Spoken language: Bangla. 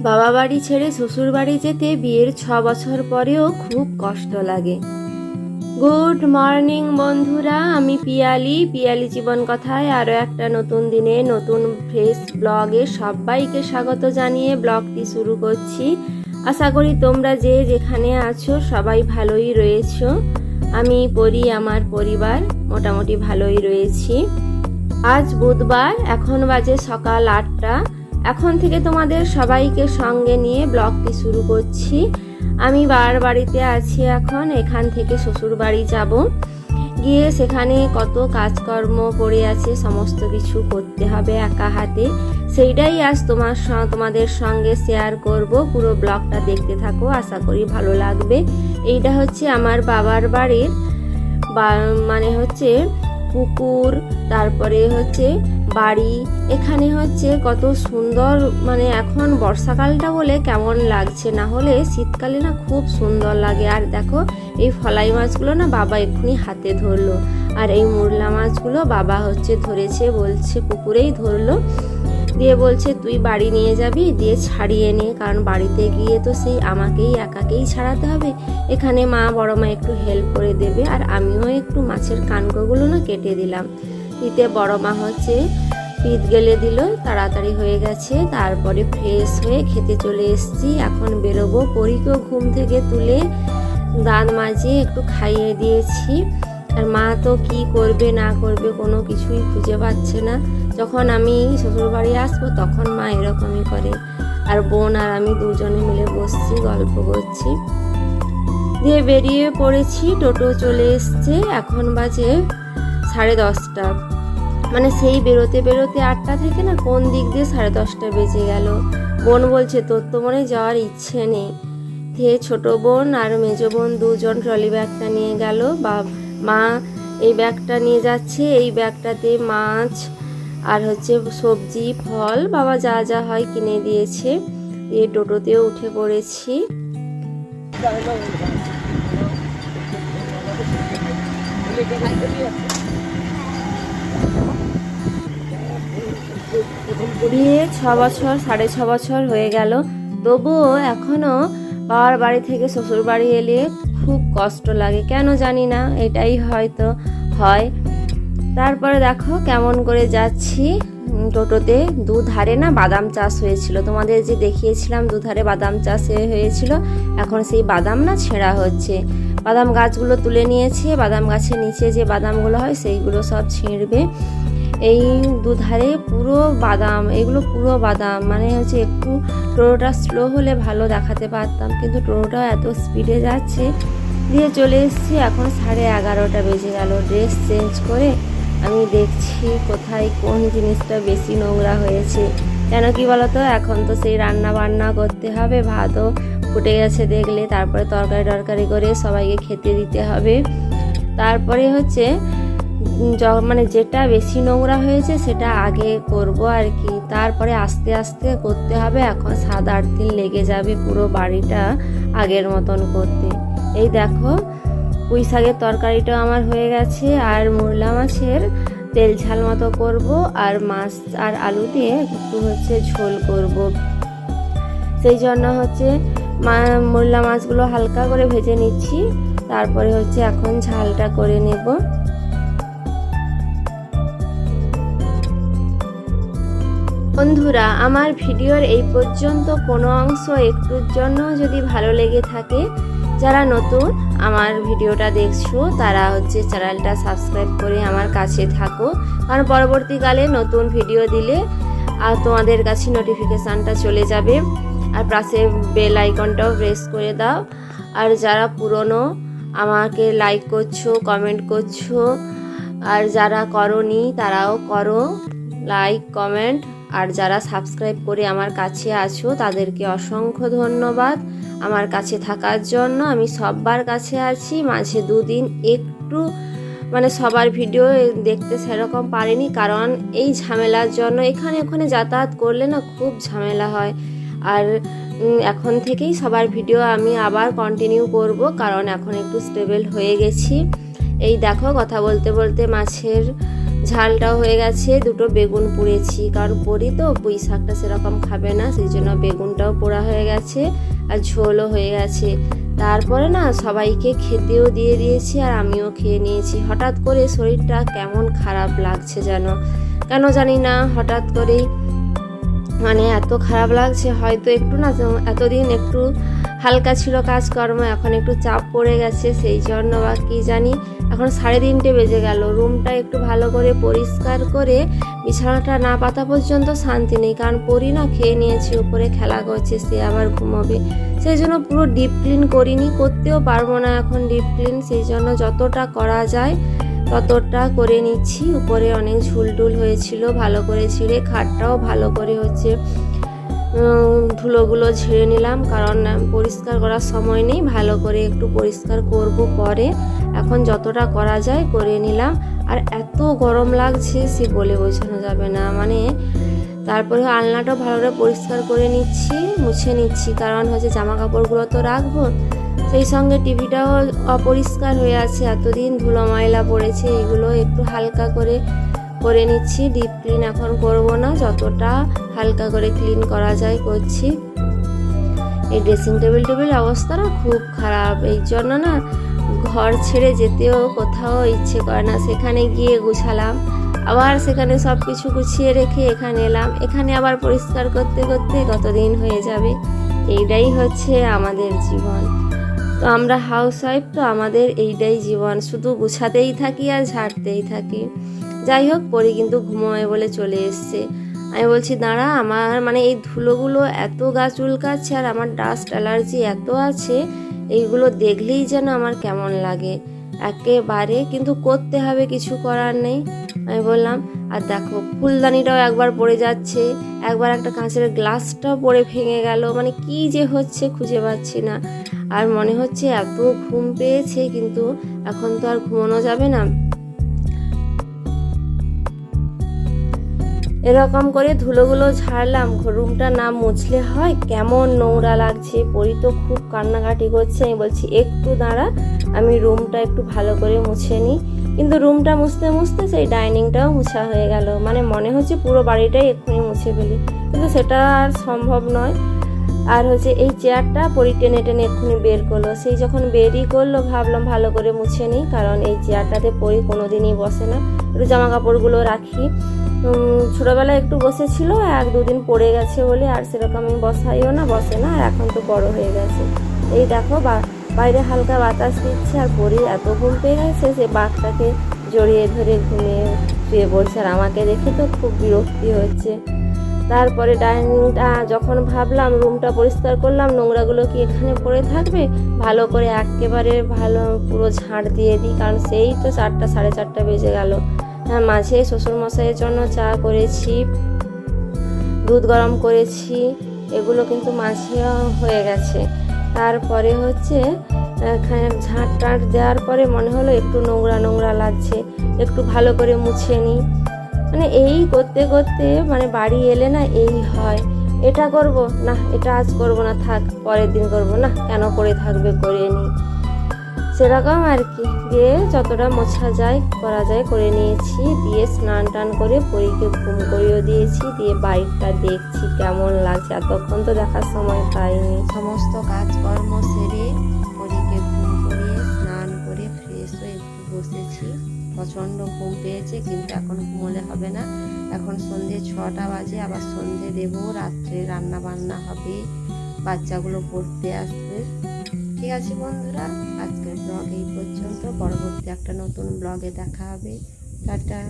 বাবা বাড়ি ছেড়ে শ্বশুর বাড়ি যেতে বিয়ের ছ বছর পরেও খুব কষ্ট লাগে। গুড মর্নিং বন্ধুরা, আমি পিয়ালি। পিয়ালি জীবন কথায় আরও একটা নতুন দিনে নতুন ফ্রেশ ব্লগে সবাইকে স্বাগত জানিয়ে ব্লগটি শুরু করছি। আশা করি তোমরা যে যেখানে আছো সবাই ভালোই রয়েছো। আমি পড়ি আমার পরিবার মোটামুটি ভালোই রয়েছি। আজ বুধবার, এখন বাজে সকাল আটটা। এখন থেকে তোমাদের সবাইকে সঙ্গে নিয়ে ব্লগটি শুরু করছি। আমি বার বাড়িতে আছি এখন, এখান থেকে শ্বশুর বাড়ি যাব। গিয়ে সেখানে কত কাজকর্ম পড়ে আছে, সমস্ত কিছু করতে হবে একা হাতে। সেইটাই আজ তোমার তোমাদের সঙ্গে শেয়ার করব। পুরো ব্লগটা দেখতে থাকো, আশা করি ভালো লাগবে। এইটা হচ্ছে আমার বাবার বাড়ির বা মানে হচ্ছে পুকুর, তারপরে হচ্ছে বাড়ি, এখানে হচ্ছে কত সুন্দর মানে এখন বর্ষাকালটা বলে কেমন লাগছে? না হলে শীতকালে না খুব সুন্দর লাগে। আর দেখো, এই ফলাই মাছগুলো না বাবা এক্ষুনি হাতে ধরলো। আর এই মুরলা মাছগুলো বাবা হচ্ছে ধরেছে, বলছে পুকুরেই ধরলো। দিয়ে বলছে, তুই বাড়ি নিয়ে যাবি, দিয়ে ছাড়িয়ে নে, কারণ বাড়িতে গিয়ে তো সেই আমাকেই একাকেই ছাড়াতে হবে। এখানে মা বড় মা একটু হেল্প করে দেবে, আর আমিও একটু মাছের কানকোগুলো না কেটে দিলাম। দিতে বড় মা হচ্ছে পিত গেলে দিল, তাড়াতাড়ি হয়ে গেছে, তারপরে ফ্রেশ হয়ে খেতে চলে এসেছি। এখন বেরোবো, পরীকেও ঘুম থেকে তুলে দাঁত মাজিয়ে একটু খাইয়ে দিয়েছি। আর মা তো কি করবে, না করবে কোনো কিছুই খুঁজে পাচ্ছে না। যখন আমি শ্বশুরবাড়ি আসব, তখন মা এরকমই করে। আর বোন আর আমি দুজনে মিলে বসছি, গল্প করছি। দিয়ে বেরিয়ে পড়েছি, টোটো চলে এসছে, এখন বাজে সাড়ে দশটা। মানে সেই বেরোতে বেরোতে আটটা থেকে না কোন দিক দিয়ে সাড়ে দশটা বেজে গেল? বোন বলছে, তোর তো মনে যাওয়ার ইচ্ছে নেই। দিয়ে ছোট বোন আর মেজো বোন দুজন ট্রলি ব্যাগটা নিয়ে গেল। বা, মা এই ব্যাগটা নিয়ে যাচ্ছে, এই ব্যাগটাতে মাছ আর হচ্ছে সবজি, ফল, বাবা যা যা হয় কিনে দিয়েছে। দিয়ে টোটোতেও উঠে পড়েছি। বিয়ে ছ বছর, সাড়ে ছ বছর হয়ে গেল। তবুও এখনও বাবার বাড়ি থেকে শ্বশুর বাড়ি এলে খুব কষ্ট লাগে, কেন জানি না, এটাই হয়তো হয়। তারপরে দেখো কেমন করে যাচ্ছি টোটোতে। দুধারে না বাদাম চাষ হয়েছিল। তোমাদের যে দেখিয়েছিলাম, দুধারে বাদাম চাষ হয়ে- হয়েছিল, এখন সেই বাদাম না ছেঁড়া হচ্ছে। বাদাম গাছগুলো তুলে নিয়েছে, বাদাম গাছের নিচে যে বাদামগুলো হয়, সেইগুলো সব ছিঁড়বে। এই দুধারে পুরো বাদাম, এগুলো পুরো বাদাম। মানে হচ্ছে একটু টোটোটা স্লো হলে ভালো দেখাতে পারতাম, কিন্তু টোটোটা এত স্পিডে যাচ্ছে। দিয়ে চলে এসেছি, এখন সাড়ে এগারোটা বেজে গেল। ড্রেস চেঞ্জ করে আমি দেখছি কোথায় কোন জিনিসটা বেশি নোংরা হয়েছে। কেন কি বলতো, এখন তো সেই রান্না বান্না করতে হবে, ভাতও ফুটে গেছে দেখলে, তারপরে তরকারি টরকারি করে সবাইকে খেতে দিতে হবে। তারপরে হচ্ছে মানে যেটা বেশি নোংরা হয়েছে সেটা আগে করব আর কি। তারপরে আস্তে আস্তে করতে হবে, এখন সাত আট দিন লেগে যাবে পুরো বাড়িটা আগের মতন করতে। এই দেখো, পুঁই শাকের তরকারিটাও আমার হয়ে গেছে আর মুরলা মাছের তেল ঝাল মতো করব আর মাছ আর আলু দিয়ে একটু হচ্ছে ঝোল করব। সেই জন্য হচ্ছে মা মুরলা মাছগুলো হালকা করে ভেজে নিচ্ছি, তারপরে হচ্ছে এখন ঝালটা করে নেব। বন্ধুরা, আমার ভিডিওর এই পর্যন্ত কোনো অংশ একটুর জন্য যদি ভালো লেগে থাকে, যারা নতুন আমার ভিডিওটা দেখছ, তারা হচ্ছে চ্যানেলটা সাবস্ক্রাইব করে আমার কাছে থাকো। কারণ পরবর্তীকালে নতুন ভিডিও দিলে আর তোমাদের কাছে নোটিফিকেশানটা চলে যাবে। আর পাশে বেল আইকনটাও প্রেস করে দাও। আর যারা পুরনো, আমাকে লাইক করছ কমেন্ট করছ, আর যারা করনি, তারাও করো। লাইক কমেন্ট আর যারা সাবস্ক্রাইব করে আমার কাছে আছো, তাদেরকে অসংখ্য ধন্যবাদ। আমার কাছে থাকার জন্য আমি সবার কাছে আছি। মাঝে দুদিন একটু মানে সবার ভিডিও দেখতে সেরকম পারিনি, কারণ এই ঝামেলার জন্য এখানে ওখানে যাতায়াত করলে না খুব ঝামেলা হয়। আর এখন থেকেই সবার ভিডিও আমি আবার কন্টিনিউ করব, কারণ এখন একটু স্টেবল হয়ে গেছি। এই দেখো, কথা বলতে বলতে মাছের ঝালটাও হয়ে গেছে, দুটো বেগুন পুড়েছি। কারণ পরি তো, পুঁই শাকটা সেরকম খাবে না, সেই জন্য বেগুনটাও পোড়া হয়ে গেছে আর ঝোলও হয়ে গেছে। তারপরে না, সবাইকে খেতেও দিয়ে দিয়েছি আর আমিও খেয়ে নিয়েছি। হঠাৎ করে শরীরটা কেমন খারাপ লাগছে যেন। কেন জানি না, হঠাৎ করেই মানে এত খারাপ লাগছে, হয়তো একটু না, এতদিন একটু হালকা ছিল কাজকর্ম, এখন একটু চাপ পড়ে গেছে, সেই জন্য বা কি জানি। এখন সাড়ে তিনটে বেজে গেল, রুমটা একটু ভালো করে পরিষ্কার করে বিছানাটা না পাতা পর্যন্ত শান্তি নেই, কারণ পরি না খেয়ে নিয়েছি, উপরে খেলা করছে, সে আবার ঘুমোবে। সেই জন্য পুরো ডিপ ক্লিন করিনি, করতেও পারব না এখন ডিপ ক্লিন সেই জন্য যতটা করা যায় ততটা করে নিচ্ছি। উপরে অনেক ঝুলটুল হয়েছিল, ভালো করে ছিঁড়ে, খাটটাও ভালো করে হচ্ছে ধুলোগুলো ঝেড়ে নিলাম, কারণ পরিষ্কার করার সময় নেই। ভালো করে একটু পরিষ্কার করব পরে। এখন যতটা করা যায় করে নিলাম। আর এত গরম লাগছে, সে বলে বোঝানো যাবে না। মানে তারপরে আলনাটাও ভালো করে পরিষ্কার করে নিচ্ছি, মুছে নিচ্ছি। কারণ হচ্ছে জামা কাপড়গুলো তো রাখব। সেই সঙ্গে টিভিটাও অপরিষ্কার হয়ে আছে। এতদিন ধুলো ময়লা পড়েছে, এগুলো একটু হালকা করে করে নিচ্ছি ডিপ ক্লিন এখন করব না, যতটা হালকা করে ক্লিন করা যায় করছি। এই ড্রেসিং টেবিল টেবিল অবস্থা না খুব খারাপ, এই জন্য না ঘর ছেড়ে যেতেও কোথাও ইচ্ছে করে না। সেখানে গিয়ে গুছালাম, আবার সেখানে সব কিছু গুছিয়ে রেখে এখানে এলাম। এখানে আবার পরিষ্কার করতে করতে কতদিন হয়ে যাবে? এইটাই হচ্ছে আমাদের জীবন। তো আমরা হাউস ওয়াইফ তো আমাদের এইটাই জীবন। শুধু গুছাতেই থাকি আর ঝাড়তেই থাকি। যাই হোক, পরে কিন্তু ঘুমোয় বলে চলে এসছে। আমি বলছি, দাঁড়া, আমার মানে এই ধুলোগুলো এত গা চুলকাচ্ছে আর আমার ডাস্ট অ্যালার্জি এত আছে, এইগুলো দেখলেই যেন আমার কেমন লাগে। একেবারে কিন্তু করতে হবে, কিছু করার নেই। আমি বললাম, আর দেখো, ফুলদানিটাও একবার পড়ে যাচ্ছে, একবার একটা কাঁচের গ্লাসটাও পড়ে ভেঙে গেল মানে কি যে হচ্ছে খুঁজে পাচ্ছি না। আর মনে হচ্ছে এত ঘুম পেয়েছে, কিন্তু এখন তো আর ঘুমানো যাবে না। এরকম করে ধুলোগুলো ঝাড়লাম রুমটা না মুছলে হয় কেমন নোংরা লাগছে। পরি তো খুব কান্নাকাটি করছে, আমি বলছি, একটু দাঁড়া, আমি রুমটা একটু ভালো করে মুছে নিই। কিন্তু রুমটা মুছতে মুছতে সেই ডাইনিংটাও মুছা হয়ে গেল। মানে মনে হচ্ছে পুরো বাড়িটাই এক্ষুনি মুছে ফেলি। কিন্তু সেটা আর সম্ভব নয়। আর হচ্ছে এই চেয়ারটা পরি টেনে টেনে এক্ষুনি বের করল। সেই যখন বেরই করল, ভাবলাম ভালো করে মুছে নিই, কারণ এই চেয়ারটাতে পরি কোনো দিনই বসে না। একটু জামা কাপড়গুলো রাখি। ছোটবেলায় একটু বসেছিল, এক দুদিন পড়ে গেছে বলে, আর সেরকম আমি বসাইও না, বসে না, আর এখন তো বড় হয়ে গেছে। এই দেখো বাইরে হালকা বাতাস দিচ্ছে, আর পরি এত ঘুম পেয়ে গেছে সে বাঘটাকে জড়িয়ে ধরে ঘুমিয়ে শুয়ে পড়ছে, আর আমাকে দেখে তো খুব বিরক্তি হচ্ছে। তারপরে ডাইনিংটা যখন ভাবলাম, রুমটা পরিষ্কার করলাম, নোংরাগুলো কি এখানে পড়ে থাকবে? ভালো করে একেবারে ভালো, পুরো ঝাড় দিয়ে দিই, কারণ সেই তো চারটা, সাড়ে চারটা বেজে গেল। মাঝে শ্বশুরমশাইয়ের জন্য চা করেছি, দুধ গরম করেছি, এগুলো কিন্তু মাঝে হয়ে গেছে। তারপরে হচ্ছে ঝাঁট টাট দেওয়ার পরে মনে হলো একটু নোংরা নোংরা লাগছে, একটু ভালো করে মুছে নিই। মানে এই করতে করতে মানে বাড়ি এলে না এই হয়, এটা করব, না, এটা আজ করব না, থাক, পরের দিন করব, না, কেন করে থাকবে, করে নিই। সেরকম আর কি। দিয়ে যতটা মোছা যায়, করা যায় করে নিয়েছি। দিয়ে স্নান টান করে পরীকে ঘুম করিয়েও দিয়েছি। দিয়ে বাড়িটা দেখছি কেমন লাগছে। এতক্ষণ তো দেখার সময় পাইনি। সমস্ত কাজকর্ম সেরে পরীকে ঘুম করিয়ে স্নান করে ফ্রেশ হয়ে একটু বসেছি। প্রচণ্ড ঘুম পেয়েছে, কিন্তু এখন ঘুমোলে হবে না। এখন সন্ধে ছটা বাজে, আবার সন্ধে দেবো, রাত্রে রান্না বান্না হবে, বাচ্চাগুলো পড়তে আসবে। ঠিক আছে বন্ধুরা, আজকের ব্লগ এই পর্যন্ত। পরবর্তী একটা নতুন ব্লগে দেখা হবে। টাটা।